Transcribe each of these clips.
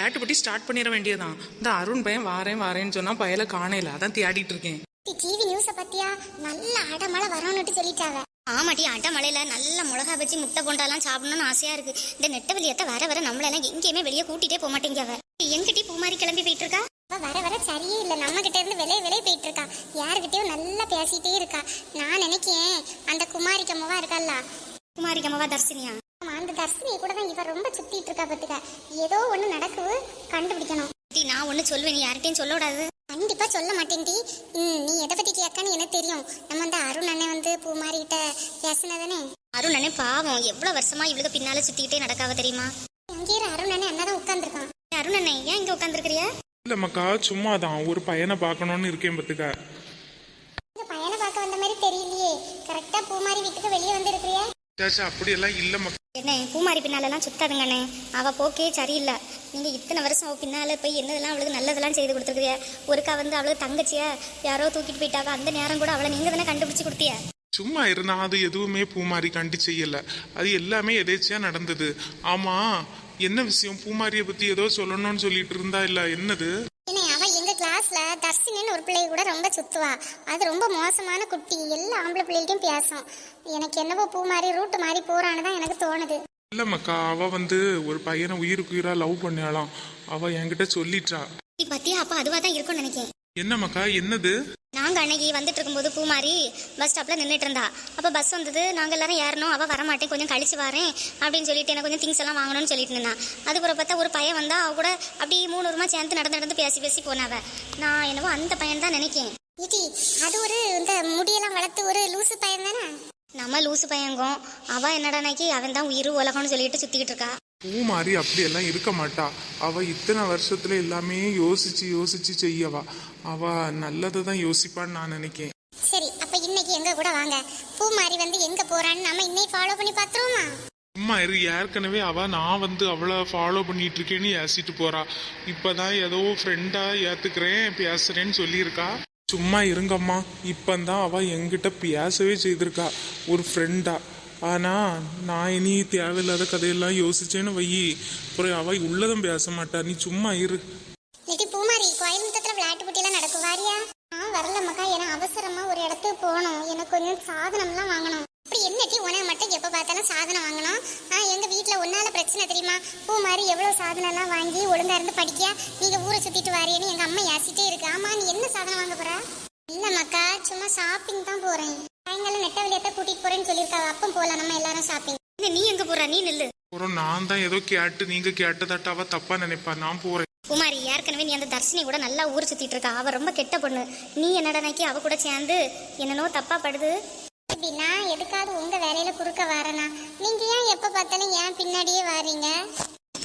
விளையாட்டு பட்டி ஸ்டார்ட் பண்ணிட வேண்டியதான் இந்த அருண் பையன் வாரேன் வாரேன்னு சொன்னா பயல காணையில. அதான் தேடிட்டு இருக்கேன். டிவி நியூஸ பத்தியா? நல்ல அடமழை வரணும்னு சொல்லிட்டாவ. ஆமாட்டி அட்டை மலையில நல்ல மிளகா பஜ்ஜி முட்டை போண்டாலாம் சாப்பிடணும்னு ஆசையா இருக்கு. இந்த நெட்ட வெளியத்த வர வர நம்மளெல்லாம் எங்கேயுமே வெளியே கூட்டிட்டே போக மாட்டேங்க எங்கிட்டி பூமாரி கிளம்பி போயிட்டு இருக்கா? அவ வர வர சரியே இல்ல. நம்ம கிட்ட இருந்து விலை விலை போயிட்டு இருக்கா. யாருகிட்டயும் நல்லா பேசிட்டே இருக்கா. நான் நினைக்கேன் அந்த குமாரி கம்மவா இருக்கல்ல குமாரி கமவா தர்சினியா? தர்சினி கூட தான் இவ ரொம்ப சுத்திட்டு இருக்கா பத்துக்க. ஏதோ ஒண்ணு நடக்குது கண்டுபிடிக்கணும். டி நான் ஒண்ணு சொல்வேன் நீ யார்கிட்டயும் சொல்ல விடாது கண்டிப்பா சொல்ல மாட்டேன்டி ம், நீ எதை பத்தி கேட்கான்னு எனக்கு தெரியும். நம்ம அந்த அருண் அண்ணன் வந்து பூமாரி கிட்ட பேசினதானே? அருண் அண்ணே பாவம் எவ்வளவு வருஷமா இவளுக்கு பின்னால சுத்திக்கிட்டே நடக்காவ தெரியுமா? அங்கே இரு, அருண் அண்ணன் அண்ணன் உட்காந்துருக்கான் அருண் அண்ணே ஏன் இங்க உட்காந்துருக்கிறியா இல்ல மக்கா சும்மா தான் ஒரு பையனை பார்க்கணும்னு இருக்கேன் பத்துக்க இந்த பையனை பார்க்க வந்த மாதிரி தெரியலையே கரெக்டா பூமாரி வீட்டுக்கு வெளியே வந்து இருக்கிறியா சாச்சா அப்படியெல்லாம் இல்ல மக்கா என்ன பூமாரி பின்னாலெல்லாம் சுத்தாதுங்க அண்ணே அவ போக்கே சரியில்லை. நீங்க இத்தனை வருஷம் அவ பின்னால போய் என்னதெல்லாம் அவளுக்கு நல்லதெல்லாம் செய்து கொடுத்துருக்கிய ஒருக்கா வந்து அவளுக்கு தங்கச்சிய யாரோ தூக்கிட்டு போயிட்டாவ? அந்த நேரம் கூட அவளை நீங்க தானே கண்டுபிடிச்சு கொடுத்திய? சும்மா இருந்தா அது எதுவுமே பூமாரி கண்டி செய்யல. அது எல்லாமே எதேச்சியா நடந்தது. ஆமா என்ன விஷயம்? பூமாரியை பத்தி ஏதோ சொல்லணும்னு சொல்லிட்டு இருந்தா இல்ல? என்னது? கிளாஸ்ல தர்ஷினின்னு ஒரு பிள்ளை கூட ரொம்ப சுத்துவா. அது ரொம்ப மோசமான குட்டி. எல்லா ஆம்பளை பிள்ளைகிட்டையும் பேசும். எனக்கு என்னவோ பூ மாதிரி ரூட்டு மாதிரி போறான்னு தான் எனக்கு தோணுது. இல்ல மக்கா அவ வந்து ஒரு பையனை உயிருக்கு உயிரா லவ் பண்ணாலாம் அவ என்கிட்ட சொல்லிட்டா. நீ பத்தியா? அப்ப அதுவா தான் இருக்கும்னு நினைக்கிறேன் என்ன மக்கா என்னது? நாங்க அன்னைக்கு வந்துட்டு இருக்கும்போது பூமாரி பஸ் ஸ்டாப்ல நின்றுட்டு இருந்தா அப்ப பஸ் வந்தது நாங்க எல்லாரும் ஏறணும் அவ வரமாட்டேன் கொஞ்சம் கழிச்சு வரேன் அப்படின்னு சொல்லிட்டு எனக்கு கொஞ்சம் திங்ஸ் எல்லாம் வாங்கணும்னு சொல்லிட்டு இருந்தான் அதுக்கப்புறம் பார்த்தா ஒரு பையன் வந்தா அவ கூட அப்படியே மூணு வருமா சேர்ந்து நடந்து நடந்து பேசி பேசி போனாவ நான் என்னவோ அந்த பையன் தான் நினைக்கேன். இடி அது ஒரு இந்த முடியெல்லாம் வளர்த்து ஒரு லூசு பையன் தானே? நம்ம லூசு பையங்கும் அவ என்னடானாக்கி அவன் தான் உயிர் உலகம்னு சொல்லிட்டு சுத்திக்கிட்டு இருக்கா. பூமாரி அப்படியெல்லாம் இருக்க மாட்டா. அவ இத்தனை வருஷத்துல எல்லாமே யோசிச்சு யோசிச்சு செய்யவா. அவ நல்லதை தான் யோசிப்பான்னு நான் நினைக்கேன். சரி அப்ப இன்னைக்கு எங்க கூட வாங்க. பூ மாதிரி வந்து எங்க போறான்னு நம்ம இன்னைக்கு ஃபாலோ பண்ணி பாத்துருவோமா சும்மா இரு ஏற்கனவே அவ நான் வந்து அவளை ஃபாலோ பண்ணிட்டு இருக்கேன்னு ஏசிட்டு போறா. இப்பதான் ஏதோ ஃப்ரெண்டா ஏத்துக்கிறேன் பேசுறேன்னு சொல்லியிருக்கா. சும்மா இருங்கம்மா இப்பந்தான் அவ என்கிட்ட பேசவே செய்திருக்கா. ஒரு ஃப்ரெண்டா ஆனா நான் இனி தேவையில்லாத கதையெல்லாம் யோசிச்சேன்னு வையி அப்புறம் அவ உள்ளதும் பேச மாட்டா. நீ சும்மா இரு. இன்னைக்கு பூமாரி கோயம்புத்தூர்ல விளையாட்டு போட்டியெல்லாம் நடக்கும் வாரியா? நான் வரல மக்கா. ஏன்னா அவசரமா ஒரு இடத்துக்கு போகணும். எனக்கு கொஞ்சம் சாதனம்லாம் வாங்கணும். அப்படி என்னட்டி உனக்கு மட்டும் எப்ப பார்த்தாலும் சாதனம் வாங்கணும்? ஆ எங்க வீட்டில் ஒன்னால பிரச்சனை தெரியுமா? பூ மாதிரி எவ்வளவு சாதனம் எல்லாம் வாங்கி ஒழுங்கா இருந்து படிக்க நீங்க ஊரை சுத்திட்டு வாரியேன்னு எங்க அம்மா யாசிட்டே இருக்கு. ஆமா நீ என்ன சாதனம் வாங்க போற? இல்ல மக்கா சும்மா ஷாப்பிங் தான் போறேன். சாயங்காலம் நெட்ட வெளியத்தை கூட்டிட்டு போறேன்னு சொல்லியிருக்காங்க அப்பம் போலாம் நம்ம எல்லாரும் ஷாப்பிங் என்ன நீ எங்க போற? நீ நில்லு. அப்புறம் நான் தான் ஏதோ கேட்டு நீங்க கேட்டதாட்ட அவ தப்பா நினைப்பா. நான் போறேன். குமாரி ஏற்கனவே நீ அந்த தர்ஷினி கூட நல்லா ஊர் சுத்திட்டு இருக்கா. அவ ரொம்ப கெட்ட பொண்ணு. நீ என்னடானாக்கி அவ கூட சேர்ந்து என்னனோ தப்பா படுது? இப்படி நான் எதுக்காவது உங்க வேலையில குறுக்க வரேனா? நீங்க ஏன் எப்ப பார்த்தாலும் ஏன் பின்னாடியே வாரீங்க?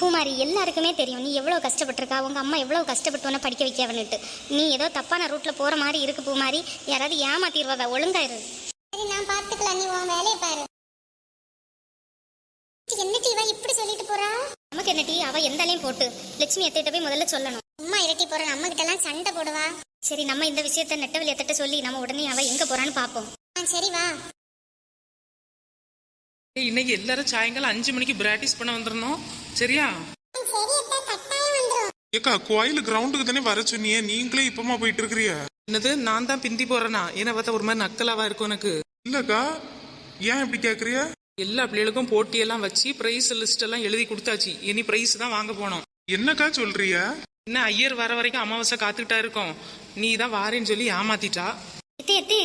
பூமாரி எல்லாருக்குமே தெரியும். நீ எவ்வளவு கஷ்டப்பட்டிருக்கா? உங்க அம்மா எவ்வளவு கஷ்டப்பட்டு உன்னை படிக்க வைக்கவன்னுட்டு. நீ ஏதோ தப்பான ரூட்ல போற மாதிரி இருக்கு பூமாரி யாராவது ஏமாத்திடுவா ஒழுங்கா இரு. சரி நான் பார்த்துக்கலாம். நீ உன் வேலையை பாரு. என்ன டீவா இப்படி சொல்லிட்டு போறா? நமக்கு என்ன டீ? அவ எந்தாலையும் போட்டு லட்சுமி எத்திட்ட போய் முதல்ல சொல்லணும். அம்மா இரட்டி போற நம்ம கிட்ட எல்லாம் சண்டை போடுவா. சரி நம்ம இந்த விஷயத்த நெட்டவழி எத்திட்ட சொல்லி நம்ம உடனே அவ எங்க போறான்னு பாப்போம். ஆ சரி வா. ஏய், இன்னைக்கு எல்லாரும் சாயங்காலம் அஞ்சு மணிக்கு பிராக்டிஸ் பண்ண வந்துடணும் சரியா? ஏக்கா கோயில் கிரவுண்டுக்கு தானே வர சொன்னியே? நீங்களே இப்பமா போயிட்டு இருக்கிறிய என்னது? நான் தான் பிந்தி போறேனா? ஏன்னா பார்த்தா ஒரு மாதிரி நக்கலாவா இருக்கும் எனக்கு. இல்லக்கா ஏன் இப்படி கேக்குறிய எல்லா பிள்ளைகளுக்கும் போட்டியெல்லாம் வச்சு பிரைஸ் லிஸ்ட் எல்லாம் எழுதி கொடுத்தாச்சு. இனி பிரைஸ் தான் வாங்க போனோம். என்னக்கா சொல்றிய என்ன ஐயர் வர வரைக்கும் அமாவாசை காத்துக்கிட்டா இருக்கோம். நீ தான் வாரேன்னு சொல்லி ஏமாத்திட்டா? எத்தே எத்தே.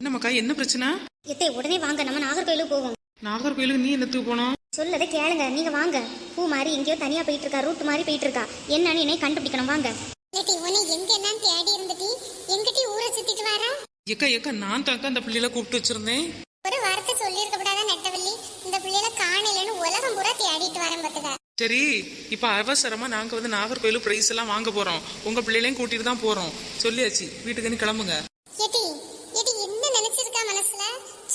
என்னம்மாக்கா என்ன பிரச்சனை? எத்தே உடனே வாங்க. நம்ம நாகர்கோயிலுக்கு போவோம். நாகர்கோயிலுக்கு நீ என்னத்துக்கு போனோம்? சொல்லதை கேளுங்க. நீங்க வாங்க. பூ மாதிரி எங்கேயோ தனியா போயிட்டு இருக்கா ரூட் மாதிரி போயிட்டு இருக்கா என்னன்னு என்னை கண்டுபிடிக்கணும். வாங்க. உன்னை எங்க என்னன்னு தேடி இருந்துட்டி? எங்கிட்டி ஊரை சுத்திட்டு வரா? எக்கா எக்கா நான் தாக்கா அந்த பிள்ளைகளை கூப்பிட்டு வச்சிருந்தேன். ஒரு வார்த்தை சொல்லியிருக்க கூடாதா நெட்டவள்ளி? இந்த பிள்ளைல காணலன்னு உலகம் பூரா தேடிட்டு வரேன் பாத்துக்க சரி இப்ப அவசரமா நாங்க வந்து நாகர்கோயிலு பிரைஸ் எல்லாம் வாங்க போறோம். உங்க பிள்ளைகளையும் கூட்டிட்டு தான் போறோம். சொல்லியாச்சு வீட்டுக்கு நீ கிளம்புங்க. ஏட்டி ஏட்டி என்ன நினைச்சிருக்கா மனசுல?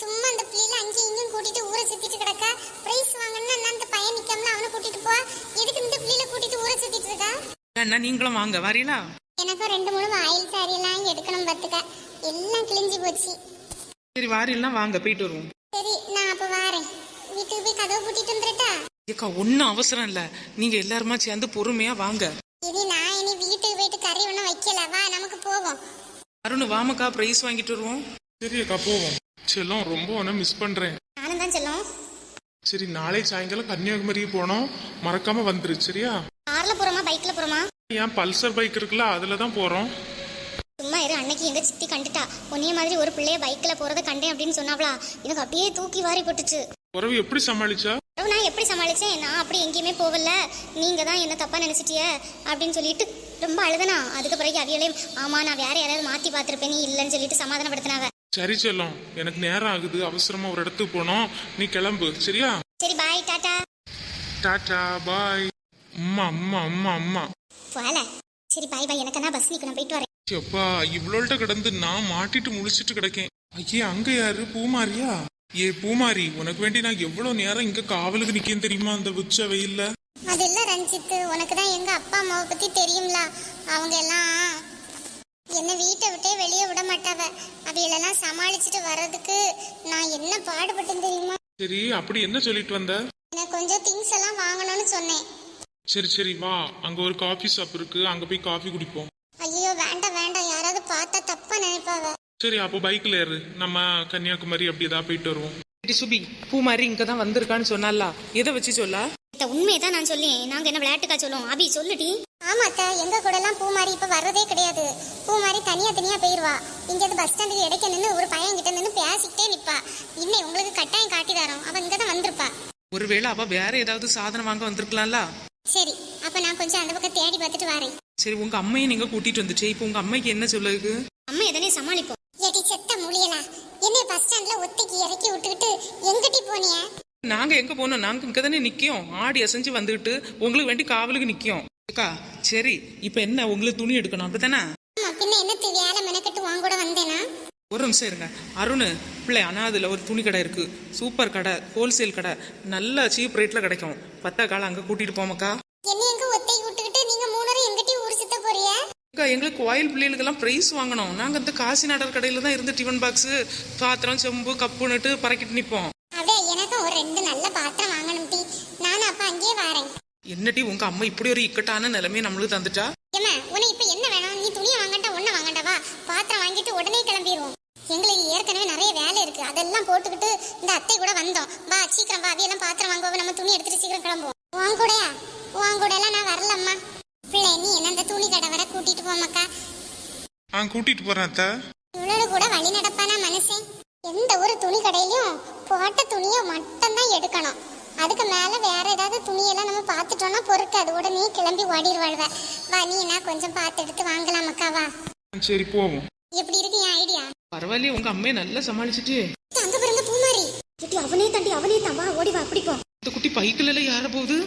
சும்மா அந்த பிள்ளைல அங்கேயும் இங்கேயும் கூட்டிட்டு ஊரை சுத்திட்டு கிடக்கா? பிரைஸ் வாங்கணும்னா அந்த பையன் நிக்கம்ல அவனை கூட்டிட்டு போ. எதுக்கு இந்த பிள்ளைல கூட்டிட்டு ஊரை சுத்திட்டு இருக்கா? அண்ணா நீங்களும் வாங்க வரீங்களா எனக்கும் ரெண்டு மூணு ஆயில் சாரி எல்லாம் எடுக்கணும் பாத்துக்க எல்லாம் கிழிஞ்சு போச்சு. சரி வாரிலாம் வாங்க போயிட்டு வருவோம். சரி நான் அப்ப வாரேன். வீட்டுக்கு போய் கதவை பூட்டிட்டு வந்துட்டா ஏக்கா ஒன்றும் அவசரம் இல்லை. நீங்க எல்லாருமா சேர்ந்து பொறுமையா வாங்க. இனி நான் இனி வீட்டுக்கு போயிட்டு கறி ஒன்றும் வைக்கல. வா நமக்கு போவோம். அருண் வாமக்கா ப்ரைஸ் வாங்கிட்டு வருவோம். சரி அக்கா போவோம். செல்லம் ரொம்ப உன்னை மிஸ் பண்றேன். நானும் தான் செல்லும். சரி நாளை சாயங்காலம் கன்னியாகுமரிக்கு போனோம். மறக்காம வந்துரு சரியா? கார்ல போறோமா பைக்ல போறோமா? ஏன் பல்சர் பைக் இருக்குல்ல அதுல தான் போறோம். அன்னைக்கு எங்க சித்தி கண்டுட்டா. உன்னைய மாதிரி ஒரு பிள்ளைய பைக்ல போறத கண்டேன் அப்படின்னு சொன்னாவளா? எனக்கு அப்படியே தூக்கி வாரி போட்டுச்சு. உறவு எப்படி சமாளிச்சா? அப்புறம் நான் எப்படி சமாளிச்சேன்? நான் அப்படி எங்கேயுமே போகல. நீங்க தான் என்ன தப்பா நினைச்சிட்டிய? அப்படின்னு சொல்லிட்டு ரொம்ப அழுதனா. அதுக்கு பிறகு அவியலையும் ஆமா நான் வேற யாராவது மாத்தி பார்த்திருப்பேன். நீ இல்லைன்னு சொல்லிட்டு சமாதானப்படுத்தினாவ. சரி செல்லம் எனக்கு நேரம் ஆகுது. அவசரமா ஒரு இடத்துக்கு போனோம் நீ கிளம்பு. சரியா? சரி பாய் டாடா. டாடா பாய் அம்மா அம்மா அம்மா அம்மா. போல. சரி பாய் பாய் எனக்கு நான் பஸ் நிக்கணும். போயிட்டு வரேன். எப்பா இவ்வளோட்ட கிடந்து நான் மாட்டிட்டு முழிச்சிட்டு கிடக்கேன். ஐயே அங்க யாரு? பூமாரியா? ஏ பூமாரி உனக்கு வேண்டி நான் எவ்வளவு நேரம் இங்க காவலுக்கு நிக்கேன் தெரியுமா? அந்த உச்ச வெயில்ல அது இல்ல ரஞ்சித் உனக்கு தான் எங்க அப்பா அம்மாவை பத்தி தெரியும்ல. அவங்க எல்லாம் என்ன வீட்டை விட்டே வெளியே விட மாட்டாவ. அவையிலெல்லாம் சமாளிச்சுட்டு வர்றதுக்கு நான் என்ன பாடுபட்டேன் தெரியுமா? சரி அப்படி என்ன சொல்லிட்டு வந்த? எனக்கு கொஞ்சம் திங்ஸ் எல்லாம் வாங்கணும்னு சொன்னேன். சரி சரி வா. அங்க ஒரு காஃபி ஷாப் இருக்கு. அங்க போய் காஃபி குடிப்போம் ஐயோ வேண்டாம் வேண்டாம் யாராவது பார்த்தா தப்பா நினைப்பாவ சரி அப்போ பைக்ல ஏறு. நம்ம கன்னியாகுமரி அப்படி ஏதாவது போயிட்டு வருவோம். டி சுபி பூ மாதிரி இங்க தான் வந்திருக்கான்னு சொன்னால எதை வச்சு சொல்லா? இந்த உண்மையை தான் நான் சொல்லி நாங்க என்ன விளையாட்டுக்கா சொல்லுவோம்? அபி சொல்லுடி ஆமா அத்தை எங்க கூட எல்லாம் பூமாரி இப்ப வர்றதே கிடையாது. பூமாரி தனியா தனியா போயிருவா. இங்க இருந்து பஸ் ஸ்டாண்டுக்கு இடைக்க நின்று ஒரு பையன் கிட்ட நின்று பேசிக்கிட்டே நிப்பா. இன்னும் உங்களுக்கு கட்டாயம் காட்டி தரோம். அவ இங்க தான் வந்திருப்பா. ஒருவேளை அவ வேற ஏதாவது சாதனம் வாங்க வந்திருக்கலாம்ல? சரி அப்ப நான் கொஞ்சம் அந்த பக்கம் தேடி பார்த்துட்டு வரேன். சரி உங்க அம்மையை நீங்க கூட்டிட்டு வந்துச்சு இப்போ உங்க அம்மைக்கு என்ன சொல்லுது அம்மா எதனே சமாளிப்போம். ஏடி செத்த முடியலா என்னை பஸ் ஸ்டாண்ட்ல ஒத்தைக்கு இறக்கி விட்டுக்கிட்டு எங்கிட்டி போனிய? நாங்க எங்க போனோம்? நாங்க இங்க தானே நிக்கோம் ஆடி அசைஞ்சு வந்துகிட்டு உங்களுக்கு வேண்டி காவலுக்கு நிக்கோம் அக்கா சரி இப்போ என்ன? உங்களுக்கு துணி எடுக்கணும் அப்படித்தானே? பின்ன என்னத்து வேலை மெனக்கட்டு உன் கூட வந்தேனா? ஒரு நிமிஷம் இருங்க. அருண் பிள்ளை ஆனால் அதில் ஒரு துணி கடை இருக்கு. சூப்பர் கடை ஹோல்சேல் கடை. நல்ல சீப் ரேட்ல கிடைக்கும். பத்தா காலம் அங்கே கூட்டிட்டு போமக்கா எங்களுக்கு கோயில் பிள்ளைகளுக்கெல்லாம் ப்ரைஸ் வாங்கணும். நாங்கள் இந்த காசி நாடர் கடையில் தான் இருந்து டிஃபன் பாக்ஸு பாத்திரம் செம்பு கப்புன்னுட்டு பறக்கிட்டு நிற்போம் அப்படியே எனக்கும் ஒரு ரெண்டு நல்ல பாத்திரம் வாங்கணும் டி. நானும் அப்ப அங்கேயே வரேன். என்னடி உங்க அம்மா இப்படி ஒரு இக்கட்டான நிலைமையை நம்மளுக்கு தந்துட்டா ஏம்மா உனக்கு இப்ப என்ன வேணும் நீ துணியை வாங்கண்டா ஒண்ணு வாங்கண்டா வா பாத்திரம் வாங்கிட்டு உடனே கிளம்பிடுவோம் எங்களுக்கு ஏற்கனவே நிறைய வேலை இருக்கு. அதெல்லாம் போட்டுக்கிட்டு இந்த அத்தை கூட வந்தோம். வா சீக்கிரம் வா. அவையெல்லாம் பாத்திரம் வாங்குவோம். நம்ம துணி எடுத்துட்டு சீக்கிரம் கிளம்புவோம். உன் கூடயா உன் கூட எல்லாம் நான் வரலம்மா. பிள்ளை நீ என்ன அந்த துணி கடை வர கூட்டிட்டு போமாக்கா ஆ கூட்டிட்டு போறேன் அத்தை. இவ்வளவு கூட வழி நடப்பானா மனுஷன் எந்த ஒரு துணி கடையிலயும் போட்ட துணியை மட்டும் தான் எடுக்கணும். அதுக்கு மேல வேற ஏதாவது துணியெல்லாம் நம்ம பார்த்துட்டோம்னா பொறுக்காது உடனே கிளம்பி ஓடிடுவாழ்வ வா நீ நான் கொஞ்சம் பார்த்து எடுத்து வாங்கலாமக்கா வா. சரி போவோம். எப்படி இருக்கு என் ஐடியா பரவாயில்லையே உங்க அம்மையை நல்லா சமாளிச்சுட்டு. அங்க பாருங்க பூமாரி. ஏட்டி அவனே தாண்டி அவனே தான். வா ஓடி வா பிடிப்போம் இந்த குட்டி பைக்கில் யார போகுது?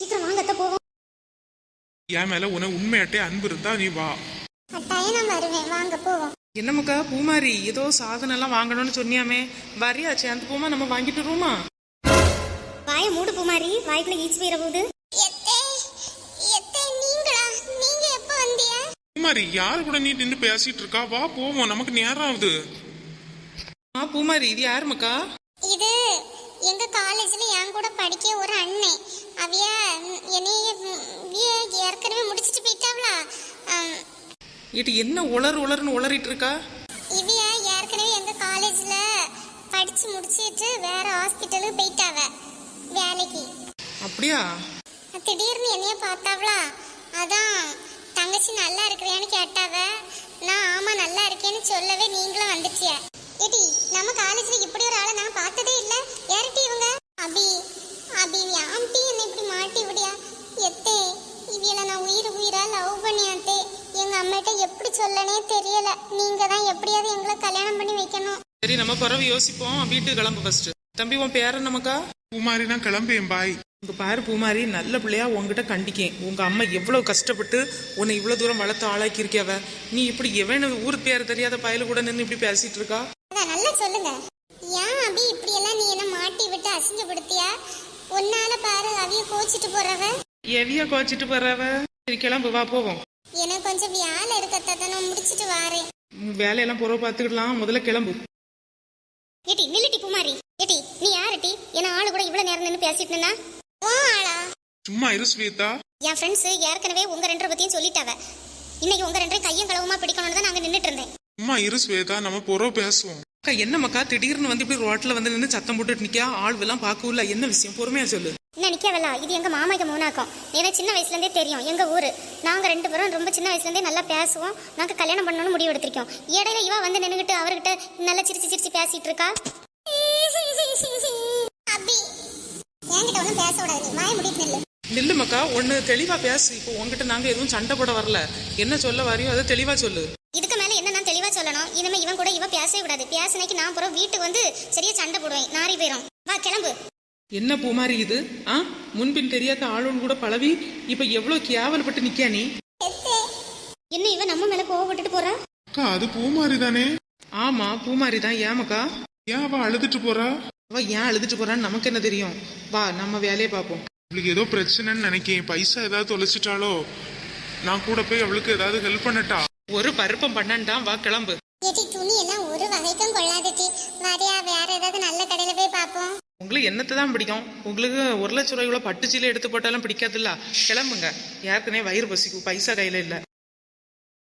சீக்கிரம் வாங்க அத்தை போவோம். என் மேல உன உண்மையாட்டே அன்பு இருந்தா நீ வா. கட்டாயம் நான் வருவேன். வாங்க போவோம். என்னமுக்கா பூமாரி ஏதோ சாதனம் எல்லாம் வாங்கணும்னு சொன்னியாமே. வரியா சேர்ந்து போமா நம்ம வாங்கிட்டு வருவோமா? வாயை மூடு பூமாரி. வாய்க்குள்ள ஈச்சு போயிட போகுது. மாதிரி யாரு கூட நீ நின்று பேசிட்டு இருக்கா? வா போவோம். நமக்கு நேரம் ஆகுது. ஆ பூமாரி இது யாருமக்கா இது எங்க காலேஜ்ல என் கூட படிக்க ஒரு அண்ணன் அவிய என்னைய ம், விய ஏற்கனவே முடிச்சிட்டு போயிட்டாவளா? இது என்ன உளறு உளறுன்னு உளறிட்டு இருக்கா? இவிய ஏற்கனவே எங்க காலேஜ்ல படிச்சு முடிச்சிட்டு வேற ஹாஸ்பிட்டலுக்கு போயிட்டாவ வேலைக்கு. அப்படியா? திடீர்னு என்னைய பார்த்தாவளா? அதான் தங்கச்சி நல்லா இருக்கிறியான்னு கேட்டாவ. நான் ஆமா நல்லா இருக்கேன்னு சொல்லவே நீங்களும் வந்துட்டிய. ஏடி நம்ம காலேஜ்ல இப்படி ஒரு ஆளை நான் பார்த்ததே இல்ல. யார்டி இவங்க? அபி அபி ஆண்டி என்ன இப்படி மாட்டி விடியா? எத்தே இவியல நான் உயிர் உயிரா லவ் பண்ணியாத்தே. எங்க அம்மாட்ட எப்படி சொல்லனே தெரியல. நீங்க தான் எப்படியாவது எங்களை கல்யாணம் பண்ணி வைக்கணும். சரி நம்ம பிறகு யோசிப்போம். வீட்டுக்கு கிளம்பு ஃபர்ஸ்ட் தம்பி உன் பேர் நமக்கா பூமாரி நான் கிளம்பேன் பாய். உங்க பாரு பூமாரி நல்ல பிள்ளையா உங்ககிட்ட கண்டிக்கேன். உங்க அம்மா எவ்வளவு கஷ்டப்பட்டு உன்னை இவ்வளவு தூரம் வளர்த்து ஆளாக்கி இருக்கியாவ நீ இப்படி எவனு ஊர் பேர் தெரியாத பயலு கூட நின்று இப்படி பேசிட்டு இருக்கா? நல்லா சொல்லுங்க. ஏன் அபி இப்படி எல்லாம் நீ என்ன மாட்டி விட்டு அசிங்கப்படுத்தியா? உன்னால பாரு அவிய கோச்சிட்டு போறவ. எவியா கோச்சிட்டு போறவ? சரி கிளம்பு வா போவோம். எனக்கு கொஞ்சம் வேலை இருக்கத்தான் நான் முடிச்சிட்டு வாரேன். வேலையெல்லாம் புறவு பார்த்துக்கிடலாம் முதல்ல கிளம்பு. ஏட்டி நில்லுட்டி பூமாரி. ஏட்டி நீ யாருட்டி என்ன ஆளு கூட இவ்வளவு நேரம் நின்று பேசிட்டு சும்மா இரு ஸ்வேதா என் ஃப்ரெண்ட்ஸ் ஏற்கனவே உங்க ரெண்டரை பத்தியும் சொல்லிட்டாவ. இன்னைக்கு உங்க ரெண்டரை கையும் களவுமா பிடிக்கணும்னு தான் நாங்க நின்னுட்டு இருந்தேன் சும்மா இரு ஸ்வேதா நம்ம புறம் பேசுவோம். அக்கா என்ன மக்கா திடீர்னு வந்து இப்படி ரோட்ல வந்து நின்று சத்தம் போட்டுட்டு நிக்கா ஆள் எல்லாம் பார்க்கல என்ன விஷயம்? பொறுமையா சொல்லு. என்ன நிக்கவல்ல இது எங்க மாமாக்கு மூணாக்கம். எனக்கு சின்ன வயசுல இருந்தே தெரியும் எங்க ஊரு. நாங்க ரெண்டு பேரும் ரொம்ப சின்ன வயசுல இருந்தே நல்லா பேசுவோம். நாங்க கல்யாணம் பண்ணணும்னு முடிவு எடுத்திருக்கோம். இடையில இவ வந்து நின்னுகிட்டு அவர்கிட்ட நல்லா சிரிச்சு சிரிச்சு பேசிட்டு இருக்கா? என்கிட்ட ஒன்றும் பேச விடாது நீ வாய முடிட்டு நில்லு. நில்லு மக்கா ஒண்ணு தெளிவா பேசு. இப்போ உங்ககிட்ட நாங்க எதுவும் சண்டை போட வரல. என்ன சொல்ல வரையோ அதை தெளிவா சொல்லு. இதுக்கு மேல என்ன நான் தெளிவா சொல்லணும்? இனிமே இவன் கூட இவ பேசவே கூடாது. பேசினைக்கு நான் அப்புறம் வீட்டுக்கு வந்து சரியா சண்டை போடுவேன். நாரி போயிரும். வா கிளம்பு. என்ன பூமாரி இது? ஆ? முன்பின் தெரியாத ஆளோடு கூட பழவி? இப்ப எவ்வளவு கேவலப்பட்டு நிக்கா நீ? என்ன இவ நம்ம மேல கோவப்பட்டுட்டு போறா? அக்கா அது பூமாரி தானே ஆமா பூமாரி தான் ஏமக்கா ஏன் அவ அழுதுட்டு போறா? அவ ஏன் அழுதுட்டு போறான்னு நமக்கு என்ன தெரியும்? வா நம்ம வேலையை பார்ப்போம். அவளுக்கு ஏதோ பிரச்சனைன்னு நினைக்கேன். பைசா ஏதாவது தொலைச்சிட்டாலோ? நான் கூட போய் அவளுக்கு ஏதாவது ஹெல்ப் பண்ணட்டா? ஒரு பருப்பம் பண்ணான்டான் வா கிளம்பு. ஏட்டி துணி எல்லாம் ஒரு வகைக்கும் கொள்ளாதட்டி. வரியா வேற ஏதாவது நல்ல கடையில போய் பார்ப்போம். உங்களுக்கு என்னத்தை தான் பிடிக்கும்? உங்களுக்கு ஒரு லட்ச ரூபாய்க்குள்ள பட்டு சீலை எடுத்து போட்டாலும் பிடிக்காதுல்ல? கிளம்புங்க. ஏற்கனவே வயிறு பசிக்கும் பைசா கையில இல்ல.